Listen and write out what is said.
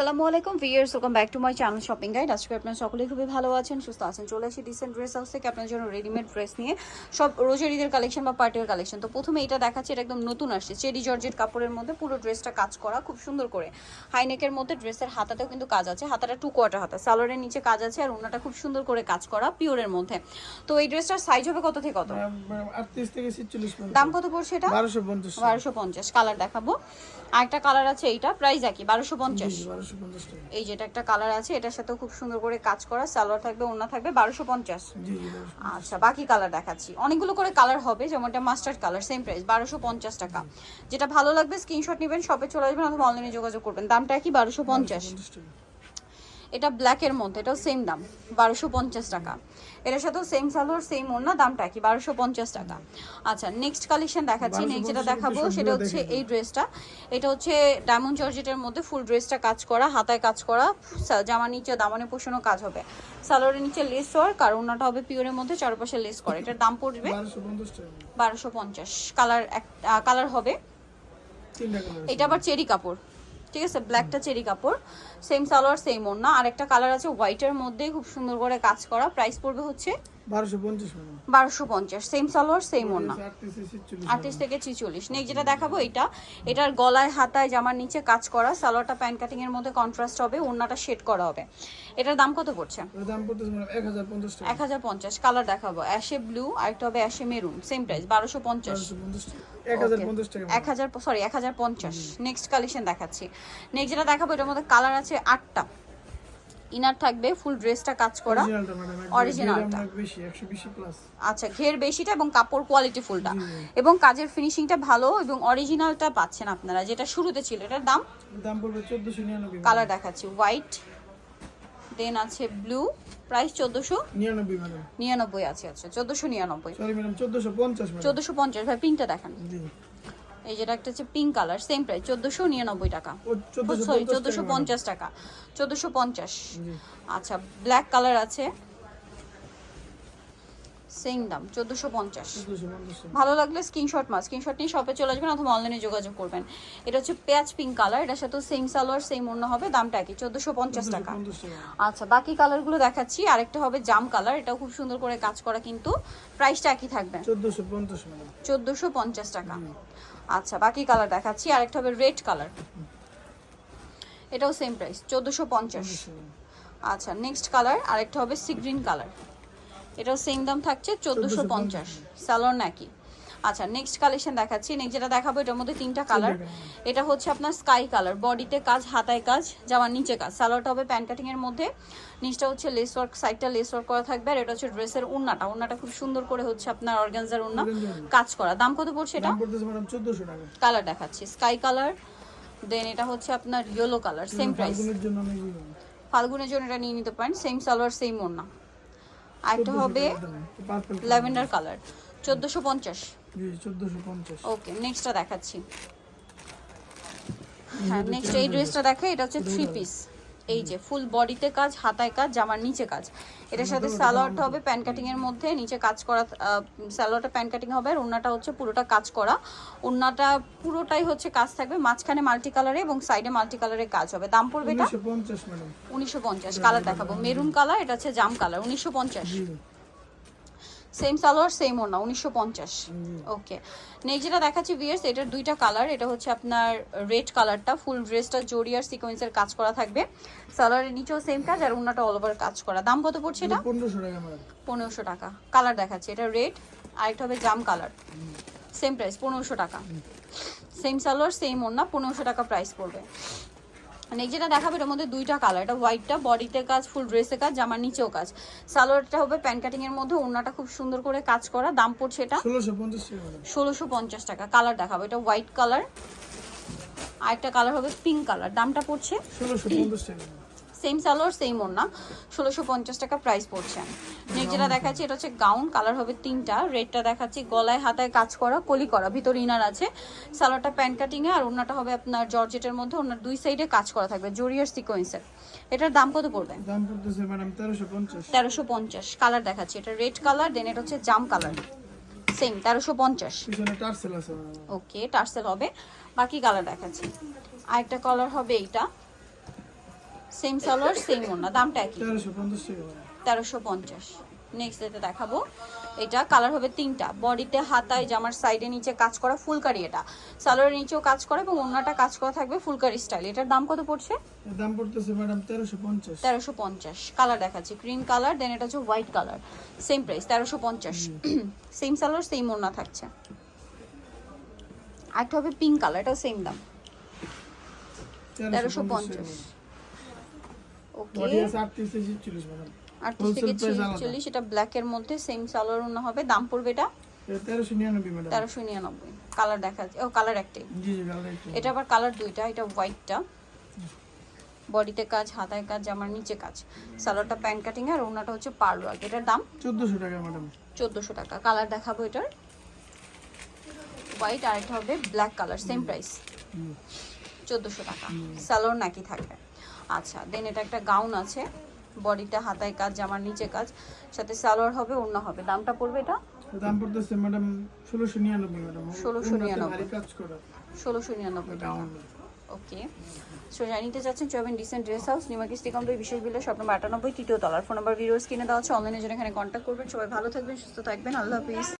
আসসালামু আলাইকুম viewers welcome back to my channel shopping guide আজকে আপনারা সকলেই খুবই ভালো আছেন সুস্থ আছেন চলে আসি ডিসেন্ট ড্রেস হাউস থেকে। আপনার জন্য রেডিমেড ড্রেস নিয়ে। সব রোজের ঈদের কালেকশন বা পার্টির কালেকশন তো প্রথমে এটা দেখাচ্ছে এটা একদম নতুন আসছে। চেরি জর্জেট কাপড়ের মধ্যে পুরো ড্রেসটা কাজ করা খুব সুন্দর করে। হাইনেকের মধ্যে ড্রেসের হাতাতেও কিন্তু কাজ আছে। হাতাটা টু কোয়ার্টার হাতা। সালোয়ারের নিচে কাজ আছে আর ওনাটা খুব সুন্দর করে কাজ করা পিওরের মধ্যে। তো এই ড্রেসটার সাইজ হবে কত থেকে কত? দাম কত পড়ছে এটা? বারোশো পঞ্চাশ। বারোশো পঞ্চাশ। কালার দেখাবো। আর একটা কালার আছে এইটা প্রাইস একই বারোশো পঞ্চাশ। এই যেটা একটা কালার আছে এটার সাথে খুব সুন্দর করে কাজ করা সালোয়ার থাকবে ওনা থাকবে বারোশো পঞ্চাশ। আচ্ছা বাকি কালার দেখাচ্ছি। অনেকগুলো করে কালার হবে যেমনটা মাস্টার্ড কালার সেম প্রাইস বারোশো পঞ্চাশ টাকা। যেটা ভালো লাগবে স্ক্রিনশট নেবেন শপে চলে আসবেন অথবা অনলাইনে যোগাযোগ করবেন। দামটা কি বারোশো পঞ্চাশ? এটা ব্ল্যাকের মধ্যে এটাও সেম দাম বারোশো পঞ্চাশ টাকা। এটার সাথেও সেম সালোয়ার সেম ওনা দামটা কি বারোশো পঞ্চাশ টাকা। আচ্ছা নেক্সট কালেকশন দেখাচ্ছি নেক্সট যেটা দেখাবো সেটা হচ্ছে এই ড্রেসটা এটা হচ্ছে ডায়মন্ড জর্জেটের মধ্যে ফুল ড্রেসটা কাজ করা হাতায় কাজ করা জামার নিচে দামানে পোষণও কাজ হবে। সালোয়ারের নিচে লেস ওয়ার্ক আর ওনাটা হবে পিওরের মধ্যে চারপাশে লেস করে। এটার দাম পড়বে বারোশো পঞ্চাশ কালার এক কালার হবে। এটা আবার চেরি কাপড়। ঠিক আছে? ব্ল্যাকটা চেরি কাপড়। সেম সালোয়ার সেম ওড়না। আর একটা কালার আছে হোয়াইটের মধ্যে খুব সুন্দর করে কাজ করা। প্রাইস পড়বে হচ্ছে বারোশো পঞ্চাশ সেম সালোয়ার সেম ওড়না। আটত্রিশ থেকে ছিচল্লিশ। নেক্সট যেটা দেখাবো এটা এটার গলায় হাতায় জামার নিচে কাজ করা সালোয়ারটা প্যান্ট কাটিং এর মধ্যে কন্ট্রাস্ট হবে ওড়নাটা শেড করা হবে। এটার দাম কত পড়ছে? এক হাজার পঞ্চাশ কালার দেখাবো। অ্যাশে ব্লু আর একটা হবে অ্যাশে মেরুন সেম প্রাইস বারোশো পঞ্চাশ। এক হাজার সরি এক হাজার পঞ্চাশ। নেক্সট কালেকশন দেখাচ্ছি। নেক্সট যেটা দেখাবো এটার মধ্যে কালার আছে আটটা। ইনার থাকবে ফুল ড্রেসটা কাজ করা। অরিজিনালটা আচ্ছা ঘের বেশিটা এবং কাপড় কোয়ালিটি ফুলটা। এবং কাজের ফিনিশিংটা ভালো এবং অরিজিনালটা পাচ্ছেন আপনারা যেটা শুরুতে ছিল। এটার দাম? দাম পড়বে চোদ্দশো নিরানব্বই কালার দেখাচ্ছি হোয়াইট দেন আছে ব্লু প্রাইস চোদ্দোশো নিরানব্বই ম্যাডাম নিরানব্বই আছে আচ্ছা চোদ্দোশো নিরানব্বই। সরি ম্যাডাম চোদ্দশো পঞ্চাশ ম্যাডাম চোদ্দোশো পঞ্চাশ ভাই পিঙ্কটা দেখান। জি। এই যেটা একটা হচ্ছে পিঙ্ক কালার সেম প্রাইস চোদ্দোশো নিরানব্বই টাকা। সরি চোদ্দোশো টাকা পঞ্চাশ টাকা চোদ্দোশো পঞ্চাশ। আচ্ছা ব্ল্যাক কালার আছে। সেম দাম চোদ্দোশো পঞ্চাশ। ভালো লাগলে স্ক্রিনশট মাস স্ক্রিনশট নিয়ে শপে চলে আসবেন অথবা অনলাইনে যোগাযোগ করবেন। এটা হচ্ছে পেঁয়াজ পিঙ্ক কালার এটার সাথে সেম সালোয়ার সেম অন্য হবে দামটা একই চোদ্দোশো পঞ্চাশ টাকা। আচ্ছা বাকি কালারগুলো দেখাচ্ছি আরেকটা হবে জাম কালার এটাও খুব সুন্দর করে কাজ করা কিন্তু প্রাইসটা একই থাকবে। চোদ্দশো পঞ্চাশ চোদ্দোশো পঞ্চাশ টাকা। আচ্ছা বাকি কালার দেখাচ্ছি আরেকটা হবে রেড কালার এটাও সেম প্রাইস চোদ্দোশো পঞ্চাশ। আচ্ছা নেক্সট কালার আরেকটা হবে সি গ্রিন কালার এটাও সেম দাম থাকছে চোদ্দোশো পঞ্চাশ। স্যালোর নাকি আচ্ছা নেক্সট কালেকশন দেখাচ্ছি। নেক্সট যেটা দেখাবো এটার মধ্যে তিনটা কালার এটা হচ্ছে আপনার স্কাই কালার বডিতে কাজ হাতায় কাজ জামার নিচে কাজ। স্যালোয়ারটা হবে প্যান্ট কাটিং এর মধ্যে। নিচটা হচ্ছে লেস ওয়ার্ক সাইডটা লেস ওয়ার্ক করা থাকবে। আর এটা হচ্ছে ড্রেসের উন্নাটা। উন্নাটা খুব সুন্দর করে হচ্ছে আপনার অর্গানজার উন্না কাজ করা। দাম কত পড়ছে এটা? কালার দেখাচ্ছি। স্কাই কালার দেন এটা হচ্ছে আপনার ইয়েলো কালার সেম প্রাইস। ফাল্গুনের জন্য এটা নিয়ে নিতে পারেন। সেম সালোয়ার সেম ওড়না আরেকটা হবে ল্যাভেন্ডার কালার চোদ্দশো পঞ্চাশ। ওকে নেক্সটটা দেখাচ্ছি। হ্যাঁ নেক্সট এই ড্রেসটা দেখে এটা হচ্ছে থ্রি পিস এই যে ফুল বডিতে কাজ হাতায় কাজ জামার নিচে কাজ। এটার সাথে স্যালোয়ারটা হবে প্যান কাটিং এর মধ্যে নিচে কাজ করা স্যালোয়ারটা প্যান কাটিং হবে আর ওড়নাটা হচ্ছে পুরোটা কাজ করা। ওড়নাটা পুরোটাই হচ্ছে কাজ থাকবে মাঝখানে মাল্টি কালারে এবং সাইডে মাল্টি কালারে কাজ হবে। দাম পড়বে এটা? উনিশশো পঞ্চাশ কালার দেখাবো। মেরুন কালার এটা হচ্ছে জাম কালার উনিশশো পঞ্চাশ। সেম সালোয়ার সেম ওড়না উনিশশো পঞ্চাশ। ওকে নেক্সট যেটা দেখাচ্ছি ভিয়ার্স এটার দুইটা কালার এটা হচ্ছে আপনার রেড কালারটা ফুল ড্রেসটা জরি আর সিকোয়েন্সের কাজ করা থাকবে। সালোয়ারের নিচেও সেম কাজ আর ওনাটা অল ওভার কাজ করা। দাম কত পড়ছে এটা? পনেরোশো টাকা কালার দেখাচ্ছে এটা রেড আরেকটা হবে জাম কালার সেম প্রাইস পনেরোশো টাকা। সেম সালোয়ার সেম ওড়না পনেরোশো টাকা প্রাইস পড়বে। নেক্সট যেটা দেখাবে এটার মধ্যে দুইটা কালার এটা হোয়াইটটা বডিতে কাজ ফুল ড্রেসে কাজ জামার নিচেও কাজ। সালোয়ারটা হবে প্যান্ট কাটিং এর মধ্যে ওড়নাটা খুব সুন্দর করে কাজ করা দাম পড়ছে এটা ষোলোশো পঞ্চাশ টাকা ম্যাডাম ষোলোশো পঞ্চাশ টাকা কালার দেখাবো এটা হোয়াইট কালার আর একটা কালার হবে পিঙ্ক কালার দামটা পড়ছে ষোলোশো পঞ্চাশ টাকা। সেম সালোয়ার সেম ওড়না ষোলোশো পঞ্চাশ টাকা প্রাইস পড়ছে। নেক্সট যেটা দেখাচ্ছি এটা হচ্ছে গাউন কালার হবে তিনটা। রেডটা দেখাচ্ছি গলায় হাতায় কাজ করা কলি করা। ভিতরে ইনার আছে। সালোয়ারটা প্যান্ট কাটিংয়ে আর ওড়নাটা হবে আপনার জর্জেটের মধ্যে ওনার দুই সাইডে কাজ করা থাকবে জরিয়ার সিকোয়েন্সের এটার দাম কত পড়বে? দাম পড়তেছে ম্যাডাম তেরোশো পঞ্চাশ। তেরোশো পঞ্চাশ কালার দেখাচ্ছি। এটা রেড কালার দেন এটা হচ্ছে জাম কালার সেম তেরোশো পঞ্চাশ। পিছনে টার্সেল আছে ওকে টার্সেল হবে। বাকি কালার দেখাচ্ছি। আরেকটা কালার হবে এইটা। সেম সালোয়ার সেম ওড়না দামটা একই। তেরোশো পঞ্চাশ টাকা। ম্যাডাম তেরোশো পঞ্চাশ। নেক্সট যেটা দেখাবো। এটা কালার হবে তিনটা। বডিতে হাতায় জামার সাইডে নিচে কাজ করা ফুলকারি এটা। সালোয়ারের নিচেও কাজ করা এবং ওড়নাটা কাজ করা থাকবে ফুলকারি স্টাইল এটার দাম কত পড়ছে? দাম পড়তেছে ম্যাডাম তেরোশো পঞ্চাশ। তেরোশো পঞ্চাশ। কালার দেখাচ্ছি। গ্রিন কালার দেন এটা হচ্ছে হোয়াইট কালার সেম প্রাইস তেরোশো পঞ্চাশ। সেম সালোয়ার সেম ওড়না থাকছে। আরেকটা হবে পিঙ্ক কালার এটাও সেম দাম। তেরোশো পঞ্চাশ। ওকে আটত্রিশ থেকে। ছিচল্লিশ এটা ব্ল্যাকের মধ্যে সেম সালোয়ার ওড়না হবে। দাম পড়বে এটা এটা তেরোশো নিরানব্বই কালার দেখা ও কালার একটাই। এটা আবার কালার দুইটা এটা হোয়াইটটা বডিতে কাজ হাতায় কাজ জামার নিচে কাজ। সালোয়ারটা প্যান্ট কাটিং আর ওড়নাটা হচ্ছে পার্ল ওয়ার্ক এটার দাম? চোদ্দোশো টাকা ম্যাডাম চোদ্দোশো টাকা। কালার দেখাবো এটার। হোয়াইট আর একটা হবে ব্ল্যাক কালার সেম প্রাইস। চোদ্দোশো টাকা। সালোয়ার নাকি থাকবে আচ্ছা দেন এটা একটা গাউন আছে। বডিটা হাতায় কাজ জামার নিচে কাজ সাথে সালোয়ার হবে অন্য হবে। দামটা পড়বে এটা? দাম পড়তেছে ম্যাডাম ষোলোশো নিরানব্বই ম্যাডাম 1699 ভারী কাজ করা। ষোলোশো নিরানব্বই টাকা। ওকে। সো জানিতে চাচ্ছেন চবেন ডিসেন্ট ড্রেস হাউস নিমাকি স্টিকম্পে বিশেষ বিলে স্বপ্ন আটানব্বই তৃতীয় তলার। ফোন নাম্বার ভিডিওস কিনে দেওয়া হচ্ছে অনলাইনে জন্য এখানে কন্ট্যাক্ট করবেন। সবাই ভালো থাকবেন সুস্থ থাকবেন। আল্লাহ হাফিজ।